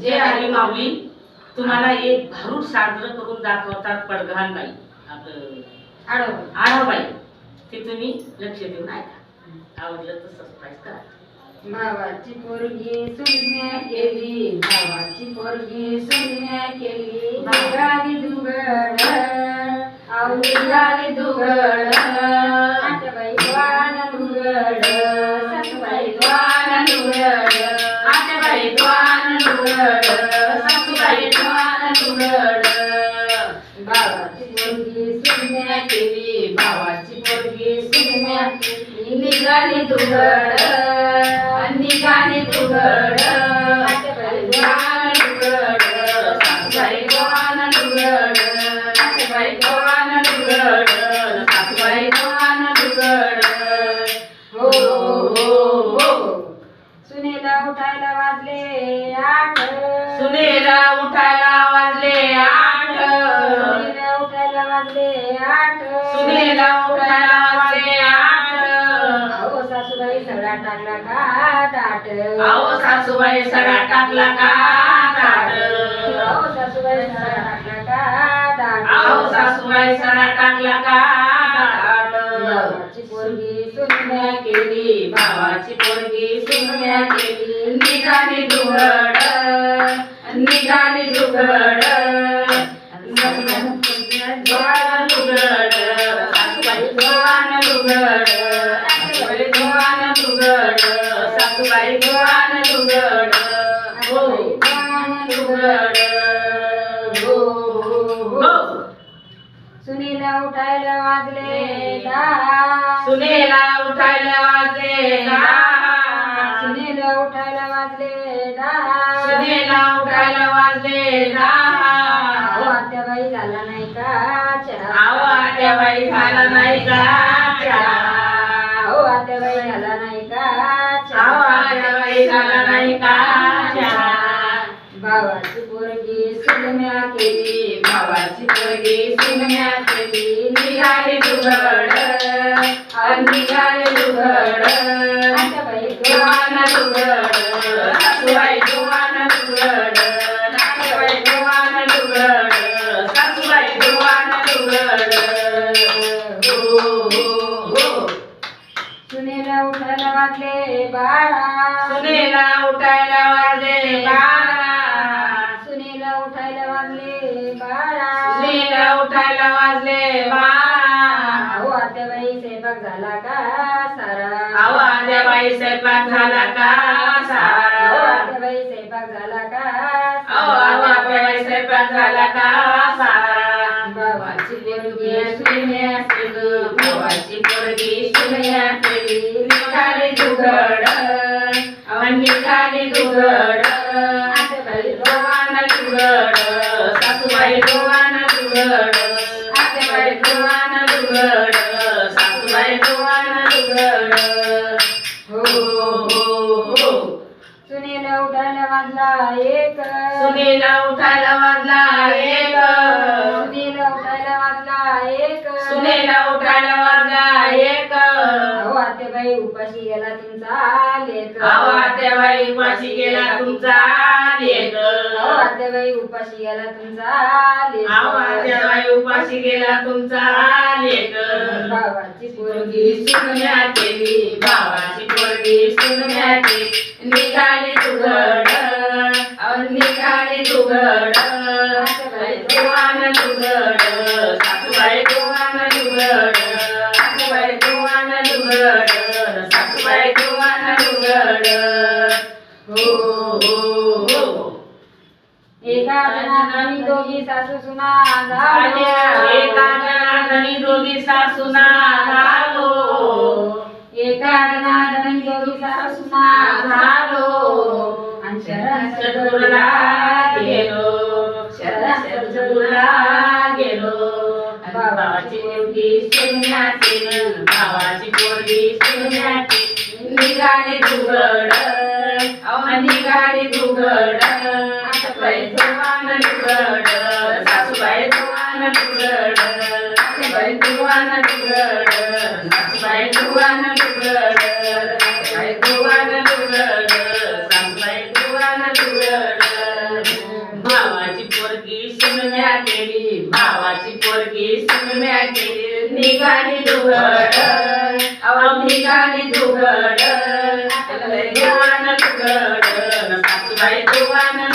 जे आहे माऊली तुम्हाला एक भारूड साजरं करून दाखवतात पडघाण बाई. आपलं आडवं. आढाबाई ते तुम्ही लक्ष देऊन ऐका. आवडलं तर सबस्क्राईब करा. भावाची पोरगी सुन्या केली भावाची पोरगी सुन्या केली. निघाली दुगड निघाली दुगड द्वान लुगड, सासूबाई भावाची पोरगी सुन्या केली भावाची पोरगी सुन्या केली निघाली दुगड निघाली दुगड आटबाई दुगड सासूबाई द्वान उठायला वाजले आठ. सुनेला उठायला वाजले आठ. सुनेला उठायला वाजले आठ. सुनेला उठायला वाजले आठ. अहो सासूबाई सगळा टाकला का ताट अहो सासूबाई सडा टाकला का ताट अहो सासूबाई सगळा टाकला का ताट अहो सासूबाई सडा टाकला का ताट पोरगी सुन्या केली भावाची पोरगी सुन्या केली. निघाली दुघड निघाली दुघड सासूबाई द्वान लुगड सासूबाई द्वान लुगड सासूबाई द्वान लुगड हो लुगड हो सुनीला उठायला वाजले सुनेला उठायला वाजले उठायला वाजले आत्याबाई झाला नाही का आत्याबाई झाला नाही का अहो आत्याबाई झाला नाही का चहा? आहो आत्याबाई झाला नाही का चहा? भावाची पोरगी सुलम्या केली भावाची पोरगी सिंगण्या केली निघाली दुघड. निघाली दुघड. आत्याबाई दुघड. बाळा सुनेला उठायला वाजले बाळा. सुनेला उठायला वाजले बाळा. सुनेला उठायला वाजले बाळा. अहो आत्याबाई स्वयंपाक झाला का सारा? अहो आत्याबाई स्वयंपाक झाला का अहो सारा आत्याबाई स्वयंपाक झाला का अहो आत्याबाई स्वयंपाक झाला का सारा? बाबाची पोरगी सुन्या पोरगी सुन्या निघाली दुघड अहो निघाली दुघड आत्याबाई उपाशी गेला तुमचा आत्याबाई उपाशी गेला तुमचा आत्याबाई उपाशी गेला तुमचा लेक भावाची पोरगी सुन्या केली भावाची पोरगी सुन्या केली. निघाली तुघड निघाली तुघड दुवान तुघड सासूबाई दुवान तुघड सासूबाई दुवान तुघड तुघड हो हो हो. एका जणांनी दोघी सासू सुना झाल्या. एका जणांनी दोघी सासूना झालो. एका जणांनी दोघी सासू सुना झालो. आणि शरण सद्गुरुला गेलो. शरण सद्गुरुला गेलो. भावाची पोरगी सुन्याची भावाची पोरगी सुन्याची. निघाली घुगड अहो निघाली घुगड सासूबाई पोरगी निघाली दुघड. अहो निघाली दुघड. दुघड. सासूबाई दुवान